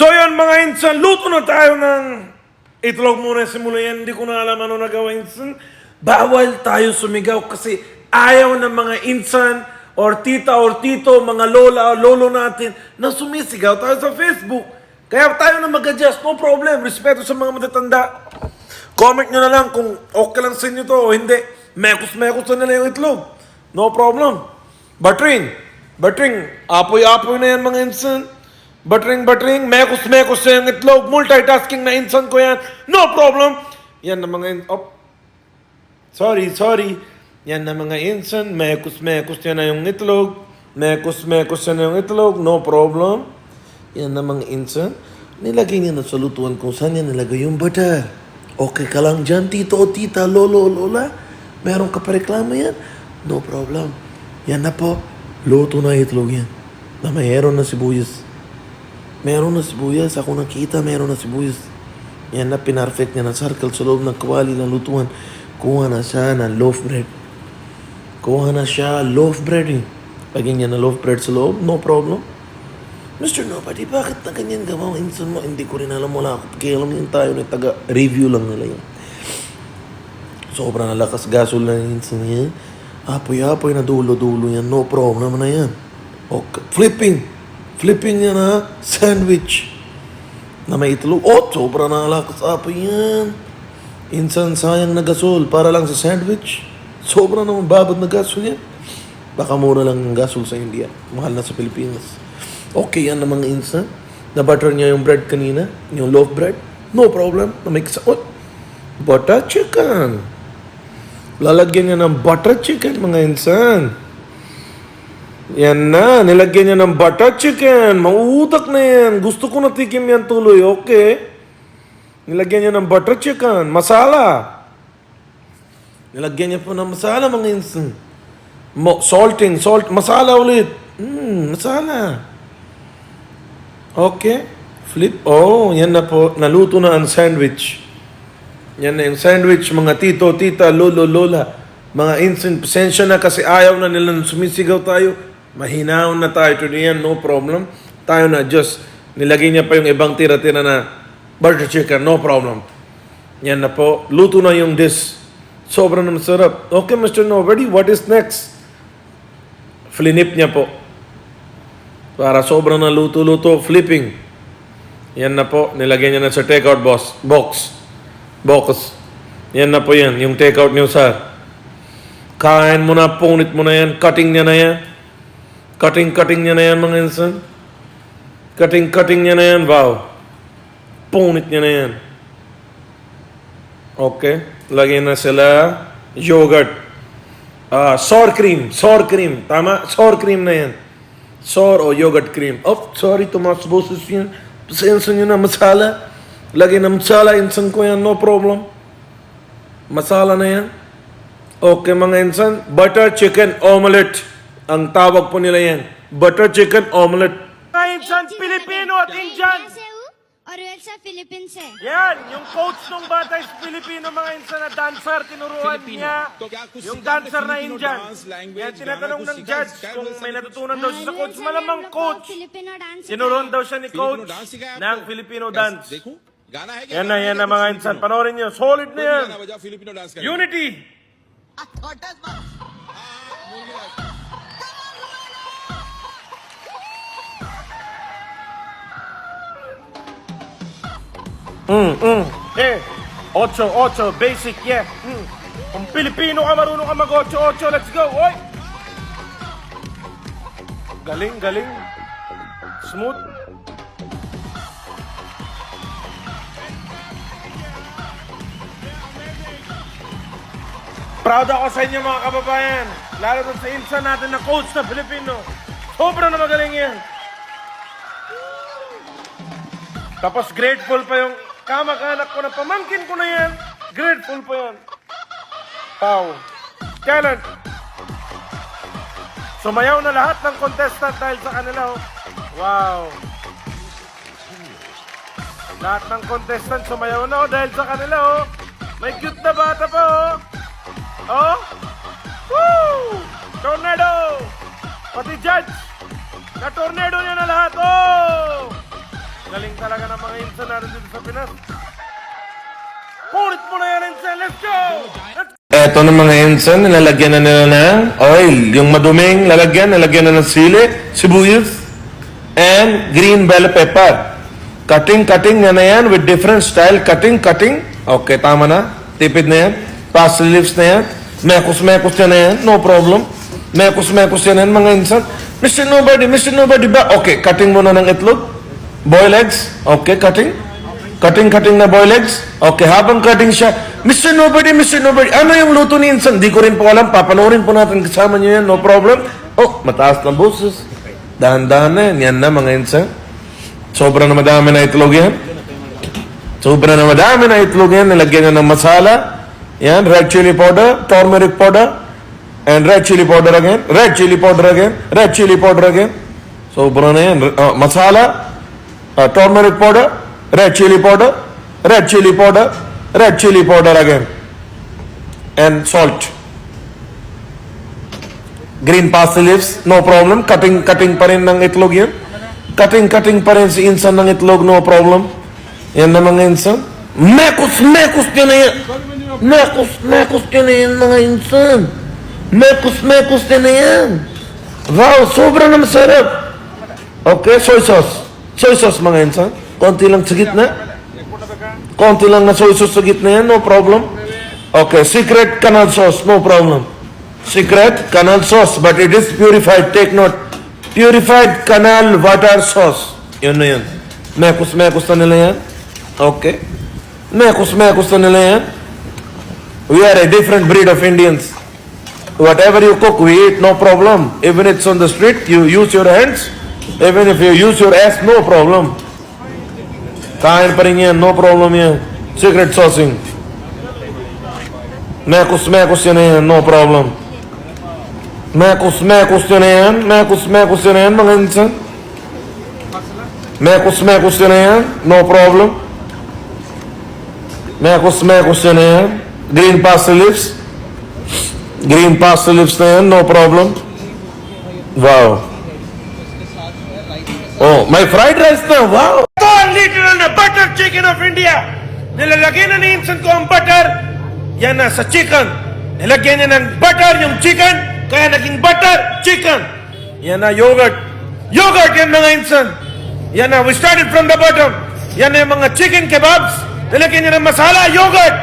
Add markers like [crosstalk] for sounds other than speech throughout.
So yun mga insan, luto na tayo ng itlog muna simula yan. Hindi ko na alam ano nagawa insan. Bawal tayo sumigaw kasi ayaw ng mga insan or tita or tito, mga lola o lolo natin na sumisigaw tayo sa Facebook. Kaya tayo na mag-adjust, no problem. Respeto sa mga matatanda. Comment nyo na lang kung okay lang sa inyo to o hindi. Mekos-mekos na nila yung itlog. No problem. Batring. Batring. Apoy-apoy na yan mga insan. Batring, batring. Mekos-mekos na yung itlog. Multitasking na insan ko yan. No problem. Yan na mga in... Oh. Sorry, sorry. Yan na mga insan. Mekos-mekos yan na yung itlog. Mekos-mekos yan na yung itlog. No problem. Yan na mga insan. Nilagay niya na sa lutuan kung saan niya nilagay yung butter. Okay ka lang dyan, tito o tita, lolo o lola? Meron ka pa reklamo yan? No problem. Yan na po. Luto na itlog yan. Na mayroon na sibuyas. Meron na sibuyas. Ako nakita, meron na sibuyas. Yan na, pinarfect niya na circle sa loob ng kawali ng lutuan. Kuha na siya ng loaf bread. Kuha na siya loaf bread eh. Lagyan niya na loaf bread sa loob, no problem. Mr. Nobody, bakit na ganyan gawa ang insan mo? Hindi ko rin alam, wala ako. Kaya alam yun tayo na taga-review lang nila yun. Sobrang nalakas gasol na yung insan yan. Apoy-apoy na dulo-dulo yan. No problem na yan. Okay. Flipping. Flipping ha. Sandwich. Na may itlog. Oh, sobrang nalakas apoy yan. Insan sayang na gasol para lang sa sandwich. Sobrang naman babad na gasol yan. Baka mura lang ang gasol sa India. Mahal na sa Pilipinas. Okay yan ng mga insan. Na-butter niya yung bread kanina. Yung loaf bread. No problem. Na-make sa... Oh, butter chicken. Lalagyan niya ng butter chicken, mga insan. Yan na. Nilagyan niya ng butter chicken. Mauutak na yan. Gusto ko natikim yan tuloy. Okay. Nilagyan niya ng butter chicken. Masala. Nilagyan niya po ng masala, mga insan. Mo, salting, salt, masala ulit. Hmm, masala. Okay. Flip. Oh, yan na po. Naluto na ang sandwich. Yan na yung sandwich, mga tito, tita, lolo, lola. Mga instant, pasensya na kasi ayaw na nila na sumisigaw tayo. Mahinaw na tayo. Ito yan, no problem. Tayo na, just nilagay niya pa yung ibang tira-tira na butter chicken, no problem. Yan na po. Luto na yung dish. Sobrang na masarap. Okay, Mr. Nobody, what is next? Flinip niya po. Para sobrang na luto-luto, flipping. Yan na po, nilagyan niya na sa takeout box. Box. Box. Yan na po yan, yung takeout niyo sa. Kain mo na, punit mo na yan, cutting niya na yan. Cutting-cutting niya na yan, mga insan. Cutting-cutting niya na yan, wow. Punit niya na yan. Okay. Lagyan na sila yogurt. Ah, sour cream. Sour cream. Tama? Sour cream na yan. Sour o yogurt cream. Oh, sorry, tumas boses yan. Pasensya nyo na, masala. Lagyan ng masala, insan ko yan, no problem. Masala na yan. Okay, mga insan. Butter chicken omelette. Ang tawag po nila yan, butter chicken omelet. Kahit saan Pilipino at Indian. Or else sa Philippines eh. Yan, yung coach nung bata is Filipino mga insan na dancer, tinuruan Filipino. niya yung dancer na Indian. Kaya tinatanong ng judge kung may natutunan daw siya sa coach. Malamang coach, tinuruan daw siya ni coach ng Filipino dance. Yan na, yan na mga insan. Panorin niyo, solid na yan. Unity! Unity! Mm, mm. Eh, ocho, ocho, basic, yeah. Mm. Kung Pilipino ka, marunong ka mag-ocho, ocho, let's go, oy! Galing, galing. Smooth. Proud ako sa inyo mga kababayan. Lalo doon sa insan natin na coach na Pilipino. Sobrang na magaling yan. Tapos grateful pa yung kamag-anak ko na pamangkin ko na yan. Grateful pa yan. Wow. Kailan? Sumayaw na lahat ng contestant dahil sa kanila. Oh. Wow. Lahat ng contestant sumayaw na oh, dahil sa kanila. Oh. May cute na bata pa. Oh. Oh. Woo! Tornado! Pati judge. Na tornado niya na lahat. Oh! Galing talaga ng mga insan natin dito sa Pinas. Punit mo na yan, insan. Let's go! Let's ng mga insan, nilalagyan na nila ng oil. Yung maduming lalagyan, nilagyan na ng sili, sibuyas, and green bell pepper. Cutting, cutting na na yan with different style. Cutting, cutting. Okay, tama na. Tipid na yan. Parsley leaves na yan. Mekos, mekos yan na yan. No problem. Mekos, mekos yan na yan, mga insan. Mr. Nobody, Mr. Nobody ba? Okay, cutting muna ng itlog. Boil eggs. Okay, cutting. Cutting-cutting na boiled eggs? Okay, habang cutting siya, Mr. Nobody, Mr. Nobody, ano yung luto ni Insan? Di ko rin po alam, papanoorin po natin kasama niyo yan, no problem. Oh, mataas na boses. Dahan-dahan na yan, yan na mga Insan. Sobra na madami na itlog yan. Sobra na madami na itlog yan, nilagyan niya ng masala. Yan, red chili powder, turmeric powder, and red chili powder again, red chili powder again, red chili powder again. Sobra na yan. Uh, masala, Uh, turmeric powder, red chili powder, red chili powder, red chili powder again, and salt. Green parsley leaves, no problem. Cutting, cutting pa ng itlog yan. Cutting, cutting pa si insan ng itlog, no problem. Yan na mga insan. Mekos, mekos yun na yan. Mekos, mekos yun na yan mga insan. Mekos, mekos yun na yan. Wow, sobra na masarap. Okay, soy sauce. Soy sauce mga insan. Konti lang sa gitna. Konti lang na soy sauce sa gitna yan, no problem. Okay, secret canal sauce, no problem. Secret canal sauce, but it is purified. Take note. Purified canal water sauce. Yun na yun. Mekos, mekos na nila yan. Okay. Mekos, mekos na nila yan. We are a different breed of Indians. Whatever you cook, we eat, no problem. Even it's on the street, you use your hands. Even if you use your ass, no problem. Kain rin no problem yan. Secret saucing. Mekos, mekos yan yan, no problem. Mekos, mekos yan yan. Mekos, mekos yan yan, mga insan. Mekos, mekos yan yan, no problem. Mekos, mekos yan yan. Green parsley leaves. Green parsley leaves na yan, no problem. Wow. Oh, may fried rice na, wow. Ito ang literal na butter chicken of India. Nilalagay na ni Insan ko ang butter. Yan na sa chicken. Nilagyan niya ng butter yung chicken. Kaya naging butter chicken. Yan na yogurt. Yogurt yan mga Insan. Yan na, we started from the bottom. Yan na yung mga chicken kebabs. Nilagyan niya ng masala, yogurt.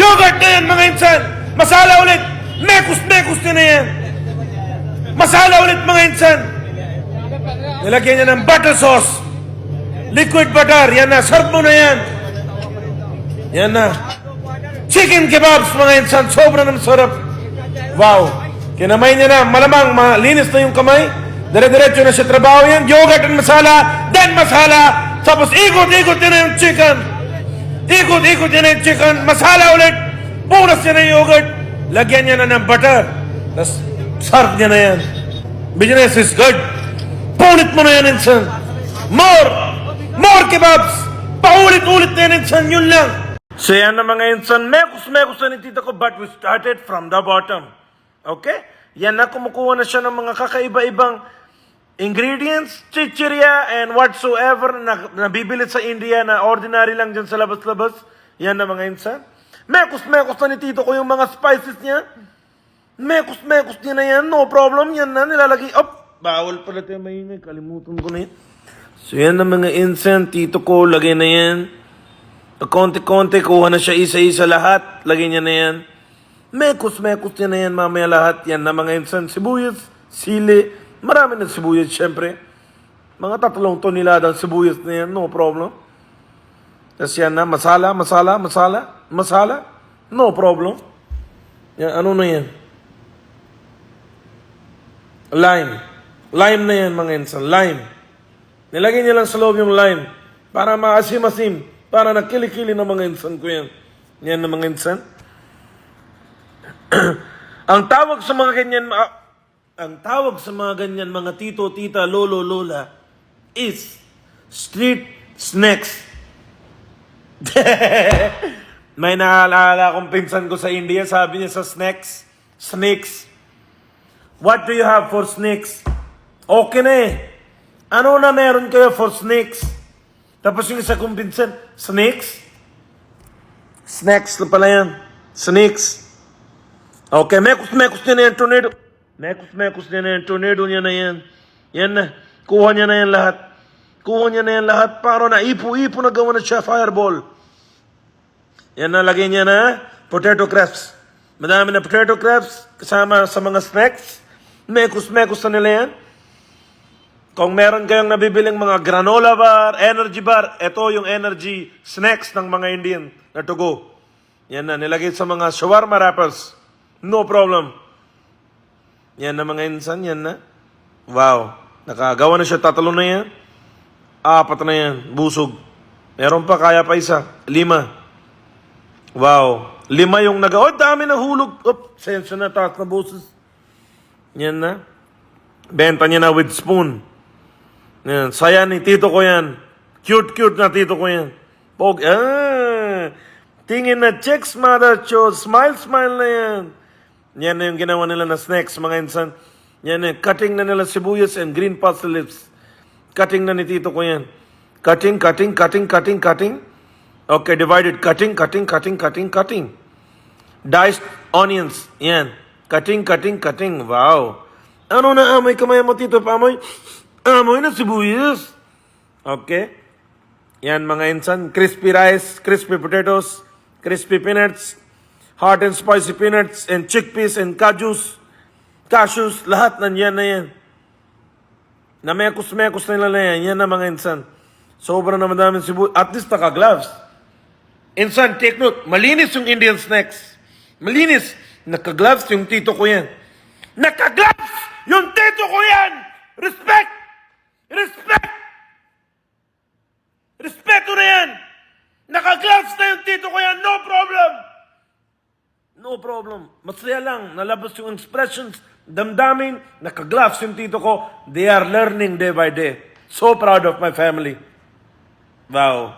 Yogurt na yan mga Insan. Masala ulit. Mekus, mekus na na yan. Masala ulit mga Insan. Sarap niya na yan. Business is good. Punit mo na yan, insan. More! More kebabs! Paulit-ulit na yan, insan. Yun lang. So yan na mga insan. Mekos-mekos na ni tita ko but we started from the bottom. Okay? Yan na kumukuha na siya ng mga kakaiba-ibang ingredients, chichirya, and whatsoever na nabibili sa India na ordinary lang dyan sa labas-labas. Yan na mga insan. Mekos-mekos na ni tito ko yung mga spices niya. Mekos-mekos niya na yan. No problem. Yan na nilalagay. Op! Bawal pala tayo maingay. Kalimutan ko na yan. So yan na mga incense. Tito ko, lagay na yan. Konti-konti, kuha na siya isa-isa lahat. Lagay niya na yan. Mekos-mekos niya na yan mamaya lahat. Yan na mga incense. Sibuyas, sili. Marami na sibuyas, syempre. Mga tatlong toneladang sibuyas na yan. No problem. Tapos yan na, masala, masala, masala, masala. No problem. Yan, ano na yan? Lime. Lime na yan mga insan. Lime. Nilagay niya lang sa loob yung lime. Para maasim-asim. Para nakili-kili ng mga insan ko yan. Yan na mga insan. [clears throat] ang tawag sa mga ganyan, ma- ang tawag sa mga ganyan mga tito, tita, lolo, lola is street snacks. [laughs] May naalala akong pinsan ko sa India, sabi niya sa snacks, snakes. What do you have for snakes? Okay na eh. Ano na meron kayo for snakes? Tapos yung isa kong Vincent, snakes? Snacks na pala yan. Snakes. Okay, mekos-mekos niya na yan, tornado. Mekos-mekos niya na yan, tornado niya na yan. Yan na. Kuha niya na yan lahat. Kuha niya na yan lahat. Para na ipo-ipo na gawa na siya fireball. Yan na, lagay niya na potato crisps. Madami na potato crisps kasama sa mga snacks. Mekos-mekos na nila yan. Kung meron kayong nabibiling mga granola bar, energy bar, ito yung energy snacks ng mga Indian na to go. Yan na, nilagay sa mga shawarma wrappers. No problem. Yan na mga insan, yan na. Wow. Nakagawa na siya, tatalo na yan. Apat na yan, busog. Meron pa, kaya pa isa. Lima. Wow. Lima yung naga. Oh, dami na hulog. Op, sensya na, taas na boses. Yan na. Benta niya na with spoon. Yan. Saya ni tito ko yan. Cute-cute na tito ko yan. Pog, ah, tingin na checks, mother cho. Smile, smile na yan. Yan na yung ginawa nila na snacks, mga insan. Yan na, cutting na nila sibuyas and green parsley. Cutting na ni tito ko yan. Cutting, cutting, cutting, cutting, cutting. Okay, divided. Cutting, cutting, cutting, cutting, cutting. Diced onions. Yan. Cutting, cutting, cutting. Wow. Ano na amoy kamay mo, Tito Pamoy? Amoy na sibuyas. Okay. Yan mga insan. Crispy rice, crispy potatoes, crispy peanuts, hot and spicy peanuts, and chickpeas, and kajus, cashews, lahat nandiyan na yan. Na mekos-mekos nila na yan. Yan na mga insan. Sobra na madaming sibuyas. At least naka-gloves. Insan, take note, malinis yung Indian snacks. Malinis. Naka-gloves yung tito ko yan. Naka-gloves yung tito ko yan! Respect! Respect! Respeto na yan! Naka-gloves na yung tito ko yan, no problem! No problem. Masaya lang. Nalabas yung expressions, damdamin, naka-gloves yung tito ko. They are learning day by day. So proud of my family. Wow.